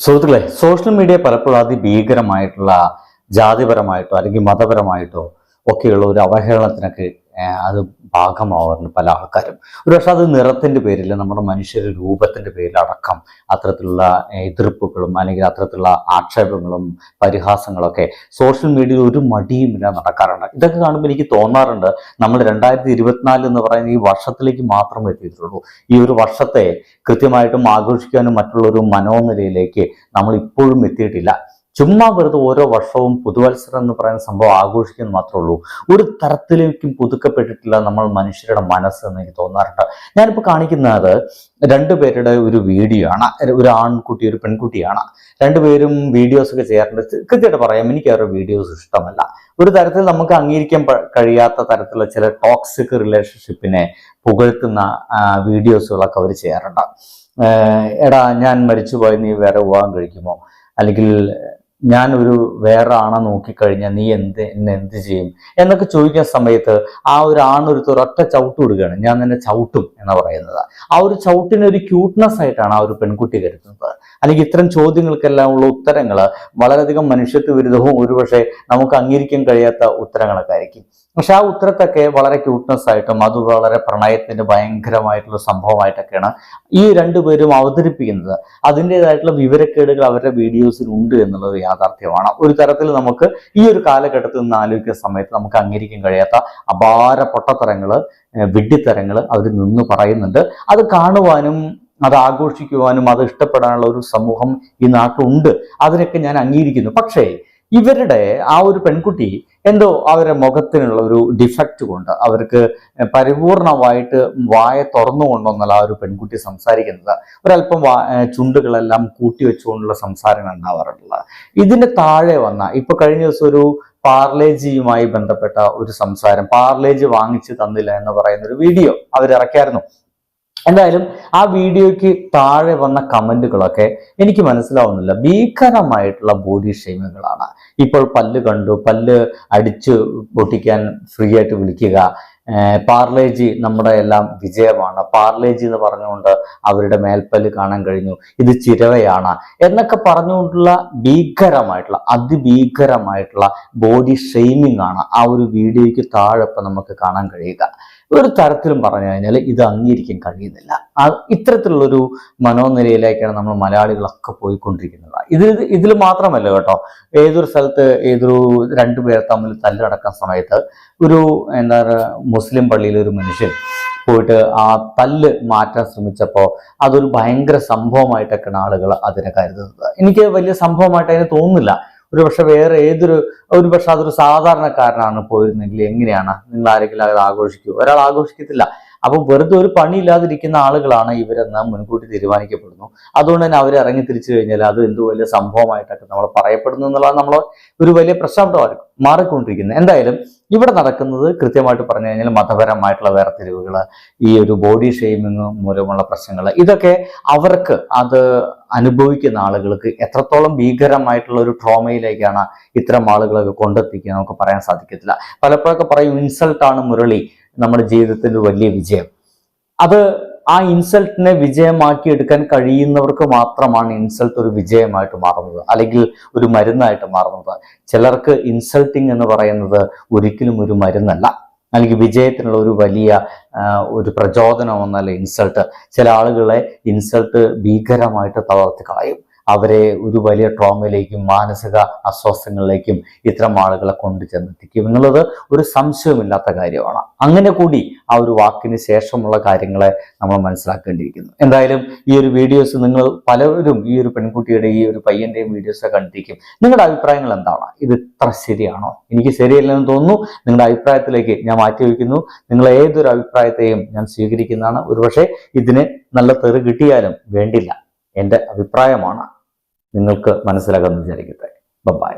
സുഹൃത്തുക്കളെ social media പലപ്പോഴും അതിഭീകരമായിട്ടുള്ള ജാതിപരമായിട്ടോ അല്ലെങ്കിൽ മതപരമായിട്ടോ ഒക്കെയുള്ള ഒരു അവഹേളനത്തിനൊക്കെ അത് ഭാഗമാവാറുണ്ട് പല ആൾക്കാരും. ഒരുപക്ഷെ അത് നിറത്തിന്റെ പേരിൽ നമ്മുടെ മനുഷ്യരുടെ രൂപത്തിന്റെ പേരിൽ അടക്കം അത്തരത്തിലുള്ള എതിർപ്പുകളും അല്ലെങ്കിൽ അത്തരത്തിലുള്ള ആക്ഷേപങ്ങളും പരിഹാസങ്ങളൊക്കെ സോഷ്യൽ മീഡിയയിൽ ഒരു മടിയുമില്ല നടക്കാറുണ്ട്. ഇതൊക്കെ കാണുമ്പോൾ എനിക്ക് തോന്നാറുണ്ട് നമ്മൾ രണ്ടായിരത്തി ഇരുപത്തിനാല് എന്ന് പറയുന്ന ഈ വർഷത്തിലേക്ക് മാത്രമേ എത്തിയിട്ടുള്ളൂ. ഈ ഒരു വർഷത്തെ കൃത്യമായിട്ടും ആഘോഷിക്കാനും മറ്റുള്ളൊരു മനോനിലയിലേക്ക് നമ്മൾ ഇപ്പോഴും എത്തിയിട്ടില്ല. ചുമ്മാ വെറുതെ ഓരോ വർഷവും പുതുവത്സരം എന്ന് പറയുന്ന സംഭവം ആഘോഷിക്കുന്നു മാത്രമേ ഉള്ളൂ ഒരു തരത്തിലേക്കും പുതുക്കപ്പെട്ടിട്ടില്ല നമ്മൾ മനുഷ്യരുടെ മനസ്സ് എന്ന് എനിക്ക് തോന്നാറുണ്ട്. ഞാനിപ്പോൾ കാണിക്കുന്നത് രണ്ടുപേരുടെ ഒരു വീഡിയോ ആണ്. ഒരു ആൺകുട്ടി ഒരു പെൺകുട്ടിയാണ്. രണ്ടുപേരും വീഡിയോസ് ഒക്കെ ചെയ്യാറുണ്ട്. കൃത്യമായിട്ട് പറയാം എനിക്ക് അവരുടെ വീഡിയോസ് ഇഷ്ടമല്ല. ഒരു തരത്തിൽ നമുക്ക് അംഗീകരിക്കാൻ കഴിയാത്ത തരത്തിലുള്ള ചില ടോക്സിക് റിലേഷൻഷിപ്പിനെ പുകഴ്ത്തുന്ന വീഡിയോസുകളൊക്കെ അവർ ചെയ്യാറുണ്ട്. എടാ ഞാൻ മരിച്ചുപോയി നീ വേറെ വിവാഹം കഴിക്കുമോ? അല്ലെങ്കിൽ ഞാൻ ഒരു വേറെ ആണെ നോക്കിക്കഴിഞ്ഞാൽ നീ എന്ത് എന്നെ എന്ത് ചെയ്യും? എന്നൊക്കെ ചോദിക്കുന്ന സമയത്ത് ആ ഒരു ആണൊരുത്ത് ഒരൊറ്റ ചവിട്ട് കൊടുക്കുകയാണ് ഞാൻ നിന്നെ ചവിട്ടും എന്ന് പറയുന്നത്. ആ ഒരു ചവിട്ടിന് ഒരു ക്യൂട്ട്നെസ് ആയിട്ടാണ് ആ ഒരു പെൺകുട്ടി കരുതുന്നത്. അല്ലെങ്കിൽ ഇത്തരം ചോദ്യങ്ങൾക്കെല്ലാം ഉള്ള ഉത്തരങ്ങൾ വളരെയധികം മനുഷ്യത്വ വിരുദ്ധവും ഒരുപക്ഷെ നമുക്ക് അംഗീകരിക്കാൻ കഴിയാത്ത ഉത്തരങ്ങളൊക്കെ ആയിരിക്കും. പക്ഷെ ആ ഉത്തരത്തൊക്കെ വളരെ ക്യൂട്ട്നെസ് ആയിട്ടും അത് വളരെ പ്രണയത്തിന്റെ ഭയങ്കരമായിട്ടുള്ള സംഭവമായിട്ടൊക്കെയാണ് ഈ രണ്ടുപേരും അവതരിപ്പിക്കുന്നത്. അതിന്റെതായിട്ടുള്ള വിവരക്കേടുകൾ അവരുടെ വീഡിയോസിൽ ഉണ്ട് എന്നുള്ളത് യാഥാർത്ഥ്യമാണ്. ഒരു തരത്തിൽ നമുക്ക് ഈ ഒരു കാലഘട്ടത്തിൽ നിന്ന് ആലോചിക്കുന്ന സമയത്ത് നമുക്ക് അംഗീകരിക്കാൻ കഴിയാത്ത അപാര പൊട്ടത്തരങ്ങൾ വിഡ്ഢിത്തരങ്ങൾ അവർ നിന്ന് പറയുന്നുണ്ട്. അത് കാണുവാനും അത് ആഘോഷിക്കുവാനും അത് ഇഷ്ടപ്പെടാനുള്ള ഒരു സമൂഹം ഈ നാട്ടിലുണ്ട്. അതിനൊക്കെ ഞാൻ അംഗീകരിക്കുന്നു. പക്ഷേ ഇവരുടെ ആ ഒരു പെൺകുട്ടി എന്തോ അവരുടെ മുഖത്തിനുള്ള ഒരു ഡിഫക്റ്റ് കൊണ്ട് അവർക്ക് പരിപൂർണമായിട്ട് വായ തുറന്നുകൊണ്ടൊന്നല്ല ആ ഒരു പെൺകുട്ടി സംസാരിക്കുന്നത്. ഒരല്പം ചുണ്ടുകളെല്ലാം കൂട്ടി വെച്ചുകൊണ്ടുള്ള സംസാരങ്ങൾ ഉണ്ടാവാറുള്ളത്. ഇതിന്റെ താഴെ വന്ന ഇപ്പൊ കഴിഞ്ഞ ദിവസം ഒരു പാർലേജിയുമായി ബന്ധപ്പെട്ട ഒരു സംസാരം പാർലേജ് വാങ്ങിച്ചു തന്നില്ല എന്ന് പറയുന്ന ഒരു വീഡിയോ അവരിറക്കിയായിരുന്നു. എന്തായാലും ആ വീഡിയോയ്ക്ക് താഴെ വന്ന കമന്റുകളൊക്കെ എനിക്ക് മനസ്സിലാവുന്നില്ല. ഭീകരമായിട്ടുള്ള ബോഡി ഷെയിമുകളാണ് ഇപ്പോൾ പല്ല് കണ്ടു പല്ല് അടിച്ച് പൊട്ടിക്കാൻ ഫ്രീ ആയിട്ട് വിളിക്കുക പാർലേജി നമ്മുടെ എല്ലാം വിജയമാണ്. പാർലേജി എന്ന് പറഞ്ഞുകൊണ്ട് അവരുടെ മേൽപ്പല്ല് കാണാൻ കഴിഞ്ഞു. ഇത് ചിരവയാണ്. എന്നൊക്കെ പറഞ്ഞുകൊണ്ടുള്ള ഭീകരമായിട്ടുള്ള അതിഭീകരമായിട്ടുള്ള ബോഡി ഷെയ്മിങ് ആണ് ആ ഒരു വീഡിയോയ്ക്ക് താഴെ ഇപ്പം നമുക്ക് കാണാൻ കഴിയുക. ഒരു തരത്തിലും പറഞ്ഞു കഴിഞ്ഞാൽ ഇത് അംഗീകരിക്കാൻ കഴിയുന്നില്ല. ഇത്തരത്തിലുള്ളൊരു മനോനിലയിലേക്കാണ് നമ്മൾ മലയാളികളൊക്കെ പോയിക്കൊണ്ടിരിക്കുന്നത്. ഇതിൽ ഇതിൽ മാത്രമല്ല കേട്ടോ ഏതൊരു സ്ഥലത്ത് ഏതൊരു രണ്ടുപേർ തമ്മിൽ തല്ലടക്കുന്ന സമയത്ത് ഒരു എന്താ പറയുക മുസ്ലിം പള്ളിയിലെ ഒരു മനുഷ്യൻ പോയിട്ട് ആ തല്ല് മാറ്റാൻ ശ്രമിച്ചപ്പോൾ അതൊരു ഭയങ്കര സംഭവമായിട്ടൊക്കെയാണ് ആളുകൾ അതിനെ കരുതുന്നത്. എനിക്ക് വലിയ സംഭവമായിട്ട് അതിന് തോന്നുന്നില്ല. ഒരു പക്ഷെ വേറെ ഏതൊരു ഒരു പക്ഷെ അതൊരു സാധാരണക്കാരനാണ് പോയിരുന്നെങ്കിൽ എങ്ങനെയാണ്? നിങ്ങൾ ആരെങ്കിലും അത് ആഘോഷിക്കുക ഒരാൾ ആഘോഷിക്കത്തില്ല. അപ്പൊ വെറുതെ ഒരു പണിയില്ലാതിരിക്കുന്ന ആളുകളാണ് ഇവരെന്ന് മുൻകൂട്ടി തീരുമാനിക്കപ്പെടുന്നു. അതുകൊണ്ട് തന്നെ അവരെ ഇറങ്ങി തിരിച്ചു കഴിഞ്ഞാൽ അത് എന്ത് വലിയ സംഭവമായിട്ടൊക്കെ നമ്മൾ പറയപ്പെടുന്നു എന്നുള്ളത് നമ്മൾ ഒരു വലിയ പ്രശ്നമായിട്ട് മാറിക്കൊണ്ടിരിക്കുന്നത് എന്തായാലും ഇവിടെ നടക്കുന്നത് കൃത്യമായിട്ട് പറഞ്ഞു കഴിഞ്ഞാൽ മതപരമായിട്ടുള്ള വേർതിരിവുകൾ ഈ ഒരു ബോഡി ഷെയ്മിങ് മൂലമുള്ള പ്രശ്നങ്ങൾ ഇതൊക്കെ അവർക്ക് അത് അനുഭവിക്കുന്ന ആളുകൾക്ക് എത്രത്തോളം ഭീകരമായിട്ടുള്ള ഒരു ട്രോമയിലേക്കാണ് ഇത്തരം ആളുകളൊക്കെ കൊണ്ടെത്തിക്കുക നമുക്ക് പറയാൻ സാധിക്കത്തില്ല. പലപ്പോഴൊക്കെ പറയും ഇൻസൾട്ടാണ് മുരളി. നമ്മുടെ ജീവിതത്തിന്റെ ഒരു വലിയ വിജയം. അത് ആ ഇൻസൾട്ടിനെ വിജയമാക്കി എടുക്കാൻ കഴിയുന്നവർക്ക് മാത്രമാണ് ഇൻസൾട്ട് ഒരു വിജയമായിട്ട് മാറുന്നത് അല്ലെങ്കിൽ ഒരു മരുന്നായിട്ട് മാറുന്നത്. ചിലർക്ക് ഇൻസൾട്ടിങ് എന്ന് പറയുന്നത് ഒരിക്കലും ഒരു മരുന്നല്ല അല്ലെങ്കിൽ വിജയത്തിനുള്ള ഒരു വലിയ ഒരു ഒരു പ്രചോദനമെന്നല്ല ഇൻസൾട്ട്. ചില ആളുകളെ ഇൻസൾട്ട് ഭീകരമായിട്ട് തളർത്തി കളയും. അവരെ ഒരു വലിയ ട്രോമയിലേക്കും മാനസിക അസ്വസ്ഥങ്ങളിലേക്കും ഇത്തരം ആളുകളെ കൊണ്ടു ചെന്നെത്തിക്കും എന്നുള്ളത് ഒരു സംശയമില്ലാത്ത കാര്യമാണ്. അങ്ങനെ കൂടി ആ ഒരു വാക്കിന് ശേഷമുള്ള കാര്യങ്ങളെ നമ്മൾ മനസ്സിലാക്കേണ്ടിയിരിക്കുന്നു. എന്തായാലും ഈ ഒരു വീഡിയോസ് നിങ്ങൾ പലരും ഈ ഒരു പെൺകുട്ടിയുടെ ഈ ഒരു പയ്യന്റെയും വീഡിയോസ് കണ്ടിരിക്കും. നിങ്ങളുടെ അഭിപ്രായങ്ങൾ എന്താണ്? ഇത് ഇത്ര ശരിയാണോ? എനിക്ക് ശരിയല്ലെന്ന് തോന്നുന്നു. നിങ്ങളുടെ അഭിപ്രായത്തിലേക്ക് ഞാൻ മാറ്റി വയ്ക്കുന്നു. നിങ്ങൾ ഏതൊരു അഭിപ്രായത്തെയും ഞാൻ സ്വീകരിക്കുന്നതാണ്. ഒരുപക്ഷെ ഇതിന് നല്ല തെറി കിട്ടിയാലും വേണ്ടില്ല. എന്റെ അഭിപ്രായമാണ്. നിങ്ങൾക്ക് മനസ്സിലാകാമെന്ന് വിചാരിക്കട്ടെ. ബൈ